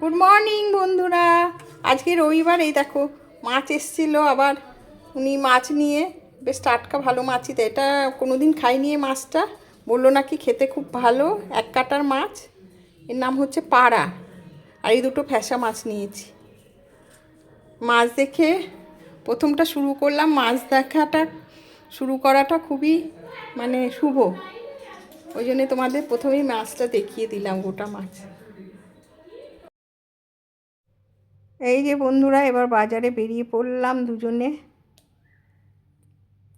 Good morning বন্ধুরা। আজকে রবিবার এই দেখো, মাছ এসছিল আবার। উনি মাছ নিয়ে, বেশ টাটকা ভালো মাছই দেয় এটা কোনো দিন খাইনি এই মাছটা। বলল নাকি খেতে খুব ভালো, এক কাটার মাছ। এর নাম হচ্ছে পাড়া। আর এই দুটো ফ্যাসা মাছ নিয়েছি। মাছ দেখে প্রথমটা শুরু করলাম, মাছ দেখাটা শুরু করাটা খুবই মানে শুভ। ওই জন্যে তোমাদের প্রথমেই মাছটা দেখিয়ে দিলাম গোটা মাছ। এই যে বন্ধুরা, এবার বাজারে বেরিয়ে পড়লাম দুজনে।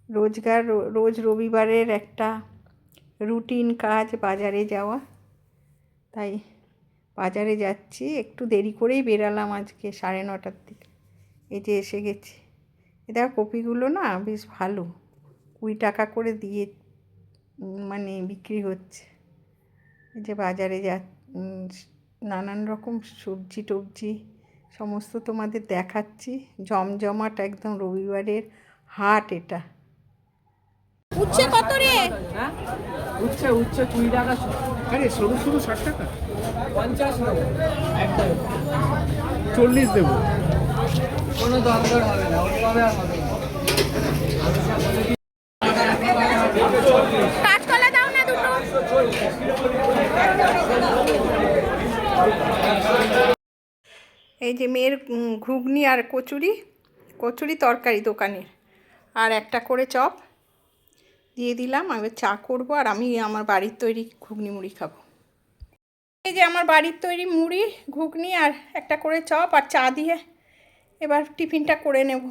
রোজগার রোজ রবিবারের একটা রুটিন কাজ বাজারে যাওয়া। তাই বাজারে যাচ্ছি, একটু দেরি করেই বেরালাম আজকে সাড়ে নটার দিকে। এই যে এসে গেছি। এ দেখো কপিগুলো না বেশ ভালো, কুড়ি টাকা করে দিয়ে মানে বিক্রি হচ্ছে। এই যে বাজারে যা নানান রকম সবজি টবজি সমস্ত তোমাদের দেখাচ্ছি। জমজমাট একদম রবিবারের হাট এটা। উচ্ছে কত রে? হ্যাঁ? উচ্ছে উচ্ছে কুড়ি টাকা। আরে সরু সরু ষাট টাকা? পঞ্চাশ চল্লিশ দেবো। কোনো দরকার হবে না ওর আর হবে না। কাঁচকলা দাও না দুটো এই যে মেয়ের ঘুগনি আর কচুরি কচুরি তরকারি দোকানের আর একটা করে চপ দিয়ে দিলাম, আমি চা করব আর আমি আমার বাড়ির তৈরি ঘুগনি মুড়ি খাব। এই যে আমার বাড়ির তৈরি মুড়ি, ঘুগনি আর একটা করে চপ আর চা দিয়ে এবার টিফিনটা করে নেব।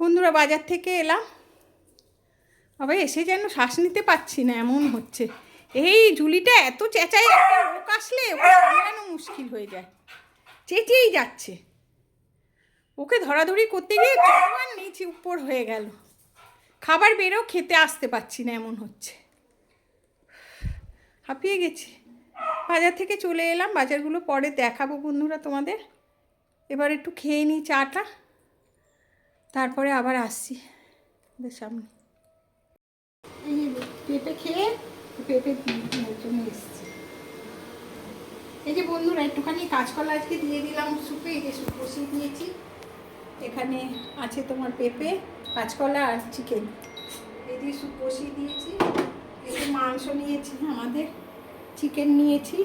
বন্ধুরা, বাজার থেকে এলাম। আবার এসে যেন শ্বাস নিতে পারছি না, এমন হচ্ছে। এই ঝুলিটা এত চেঁচাই একটা লোক আসলে সামলানো মুশকিল হয়ে যায়। চেঁচিয়েই যাচ্ছে। ওকে ধরাধরি করতে গিয়ে চটবার নিচে উপর হয়ে গেল। খাবার বেরো খেতে আসতে পারছি না, এমন হচ্ছে। হাঁপিয়ে গেছি। বাজার থেকে চলে এলাম, বাজারগুলো পরে দেখাবো বন্ধুরা তোমাদের। এবার একটু খেয়ে নিই চাটা, তারপরে আবার আসছি ওদের সামনে। পেঁপে খেয়ে পেঁপে জন্য এসছি। এই যে বন্ধুরা, একটুখানি কাঁচকলা আজকে দিয়ে দিলাম সুপে এই যে সুপ বসিয়ে দিয়েছি। এখানে আছে তোমার পেঁপে, কাঁচকলা আর চিকেন। এই দিয়ে সুপ বসিয়ে দিয়েছি। এই মাংস নিয়েছি আমাদের, চিকেন নিয়েছি।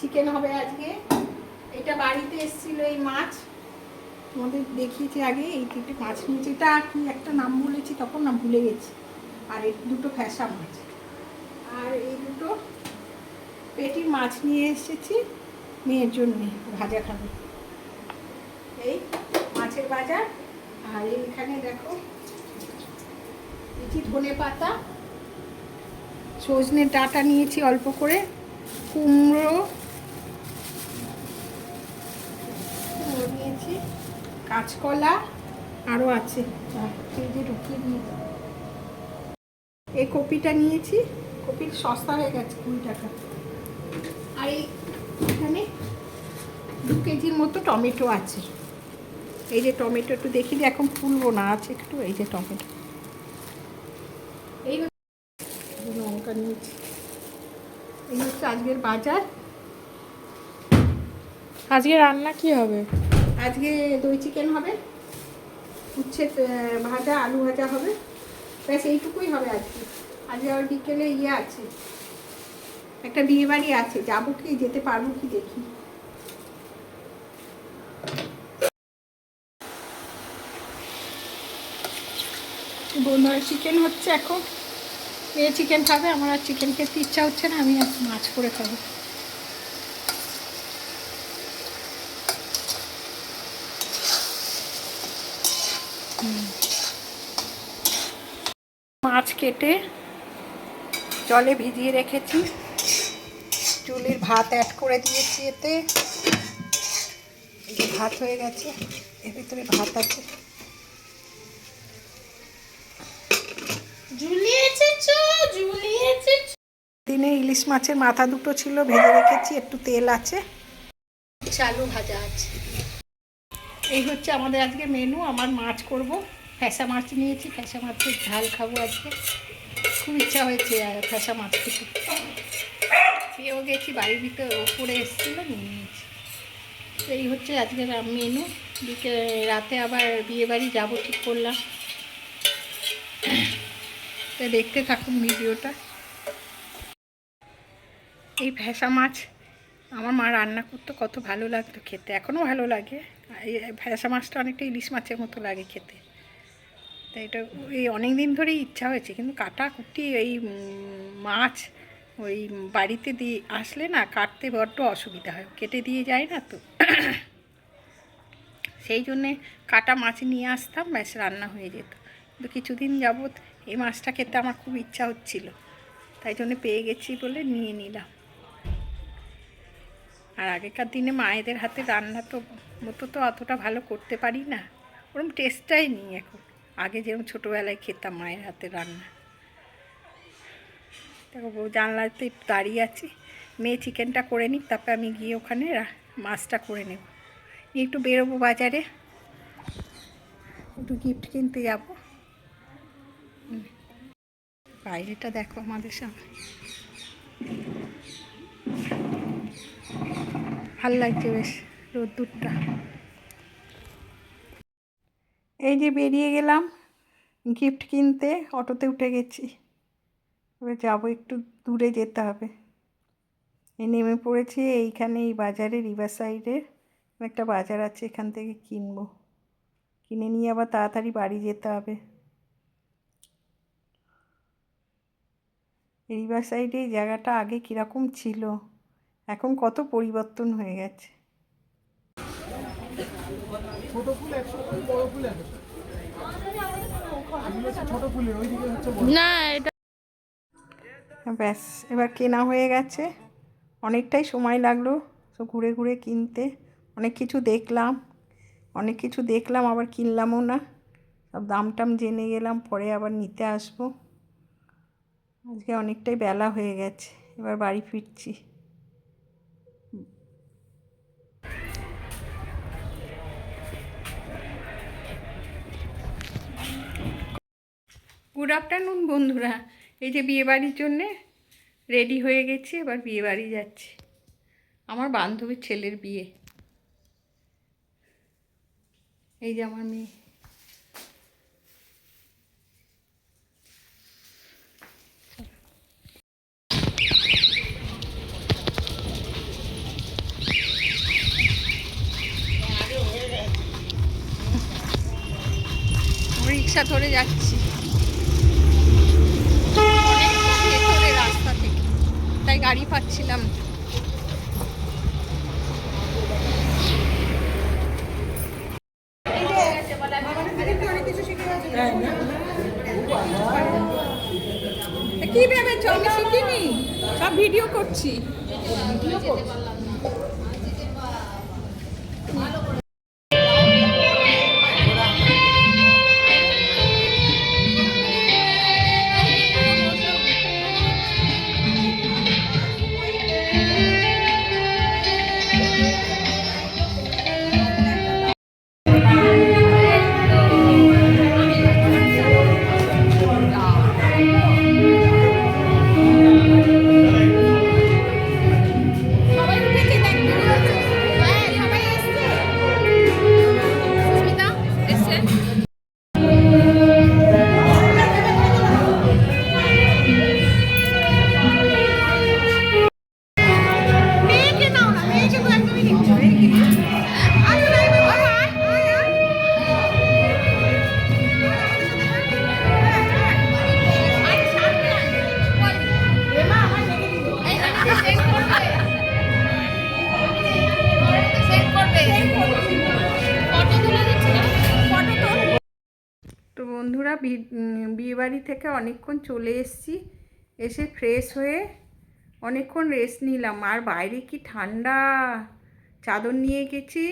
চিকেন হবে আজকে। এটা বাড়িতে এসেছিল এই মাছ। তোমাদের দেখিয়েছি আগে, এই দুটো মাছ নিয়েছি। এটা কি একটা নাম বলেছি, তখন না ভুলে গেছি। আর এই দুটো ফ্যাসা মাছ। আর এই দুটো পেটির মাছ নিয়ে এসেছি, মেয়ের জন্য ভাজা খাবে। এই মাছের বাজার, আর এইখানে দেখো এটি ধনে পাতা, সজনে ডাঁটা নিয়েছি অল্প করে, কুমড়ো কুমড়ো নিয়েছি, কাঁচকলা আরও আছে এই ঢুকিয়ে দিয়েছি এই কপিটা নিয়েছি, কপির সস্তা হয়ে গেছে কুড়ি টাকা। আর এখানে দু কেজির মতো টমেটো আছে। এই যে টমেটো একটু দেখি এখন ফুলবো না আছে একটু এই যে টমেটো। এই লঙ্কা নিয়েছি। এই হচ্ছে আজকের বাজার। আজকে রান্না কি হবে? আজকে দই চিকেন হবে উচ্ছে ভাজা আলু ভাজা হবে। ব্যাস এইটুকুই হবে আজকে। আজকে আবার বিকেলে ইয়ে আছে। একটা বিয়ে বাড়ি আছে, যাব কি, যেতে পারব কি দেখি। বন্ধুরা চিকেন হচ্ছে এখন। মেয়ে চিকেন খাবে, আমার আর চিকেন খেতে ইচ্ছা হচ্ছে না, আমি আর মাছ করে খাব। মাছ কেটে জলে ভিজিয়ে রেখেছি। চুলির ভাত অ্যাড করে দিয়েছি এতে। এই ভাত হয়ে গেছে এর ভিতরে ভাত আছে। দিনে ইলিশ মাছের মাথা দুটো ছিল ভেজে রেখেছি একটু তেল আছে। চালু ভাজা আছে। এই হচ্ছে আমাদের আজকে মেনু আমার মাছ করব। ফ্যাসা মাছ নিয়েছি ফ্যাসা মাছের ঝাল খাব আজকে। খুব ইচ্ছা হয়েছে ফ্যাসা মাছ খেতে পেয়েও গেছি বাড়ির ভিতরে ওপরে এসেছিল, নিয়ে নিয়েছি। এই হচ্ছে আজকের মেনু। বিকে রাতে আবার বিয়ে বাড়ি যাব ঠিক করলাম। তো দেখতে থাকুন ভিডিওটা। এই ভেসা মাছ, আমার মা রান্না করতে, কত ভালো লাগতো খেতে। এখনও ভালো লাগে। এই ভেসা মাছটা অনেকটা ইলিশ মাছের মতো লাগে খেতে। তো এটা এই অনেক দিন ধরেই ইচ্ছা হয়েছে, কিন্তু কাটা কুটি এই মাছ ওই বাড়িতে দিয়ে আসলে না কাটতে বড্ড অসুবিধা হয়, কেটে দিয়ে যায় না তো। সেই জন্যে কাটা মাছ নিয়ে আসতাম, ব্যাস রান্না হয়ে যেত। কিন্তু কিছুদিন যাবৎ এই মাছটা খেতে আমার খুব ইচ্ছা হচ্ছিল, তাই জন্য পেয়ে গেছি বলে নিয়ে নিলাম। আর আগেকার দিনে মায়েদের হাতে রান্না তো, মতো তো অতটা ভালো করতে পারি না ওরকম টেস্টটাই নেই এখন। আগে যেরকম ছোটোবেলায় খেতাম মায়ের হাতে রান্না। দেখো বউ জানলাতে দাঁড়িয়ে আছি। মেয়ে চিকেনটা করে নিক, তারপরে আমি গিয়ে ওখানে মাছটা করে নেব। একটু বেরোবো বাজারে। একটু গিফট কিনতে যাব। বাইরেটা দেখো আমাদের সামনে। ভালো লাগছে বেশ রোদ্দুরটা। এই যে বেরিয়ে গেলাম গিফট কিনতে, অটোতে উঠে গেছি। এবার যাব একটু দূরে যেতে হবে। এই নেমে পড়েছি এইখানে এই বাজারে রিভার সাইডে একটা বাজার আছে, এখান থেকে কিনবো। কিনে নিয়ে আবার তাড়াতাড়ি বাড়ি যেতে হবে। রিভার সাইডে এই জায়গাটা আগে কীরকম ছিল, এখন কত পরিবর্তন হয়ে গেছে। ছোট ফুল একশো বড় ফুল একশো ছোট ফুলের ওইদিকে হচ্ছে না এটা ব্যাস এবার কেনা হয়ে গেছে। অনেকটাই সময় লাগল তো ঘুরে ঘুরে কিনতে। অনেক কিছু দেখলাম অনেক কিছু দেখলাম আবার কিনলামও না। সব দাম টাম জেনে গেলাম পরে আবার নিতে আসব। আজকে অনেকটাই বেলা হয়ে গেছে এবার বাড়ি ফিরছি। গুড আফটারনুন বন্ধুরা। এই যে বিয়েবাড়ির জন্যে রেডি হয়ে গেছি, এবার বিয়েবাড়ি যাচ্ছি। আমার বান্ধবীর ছেলের বিয়ে। এই যে আমার মেয়ে। রিক্সা ধরে যাচ্ছি অনেকটা ভেতরে রাস্তা থেকে তাই গাড়ি পাচ্ছিলাম। কি ভেবেছ? আমি শিখিনি। সব ভিডিও করছি। সবাই বন্ধুরা বিয়ে বাড়ি থেকে অনেকক্ষণ চলে এসেছি। এসে ফ্রেশ হয়ে অনেকক্ষণ রেস্ট নিলাম। আর বাইরে কি ঠান্ডা চাদর নিয়ে গেছি।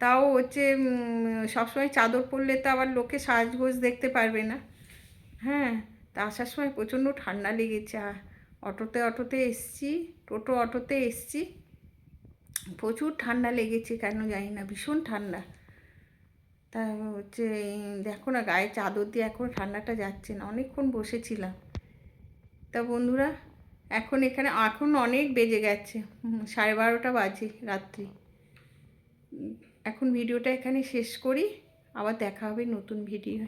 তাও হচ্ছে সবসময় চাদর পরলে তো আবার লোকে সাজগোজ দেখতে পারবে না। হ্যাঁ তা আসার সময় প্রচণ্ড ঠান্ডা লেগেছে। অটোতে অটোতে এসছি, টোটো অটোতে এসছি। প্রচুর ঠান্ডা লেগেছে, কেন জানি না, ভীষণ ঠান্ডা। তা হচ্ছে, দেখো না, গায়ে চাদর দিয়ে এখন ঠান্ডাটা যাচ্ছে না, অনেকক্ষণ বসেছিলাম। তা বন্ধুরা, এখন এখানে, এখন অনেক বেজে গেছে সাড়ে বারোটা বাজে রাত্রি। এখন ভিডিওটা এখানে শেষ করি, আবার দেখা হবে নতুন ভিডিও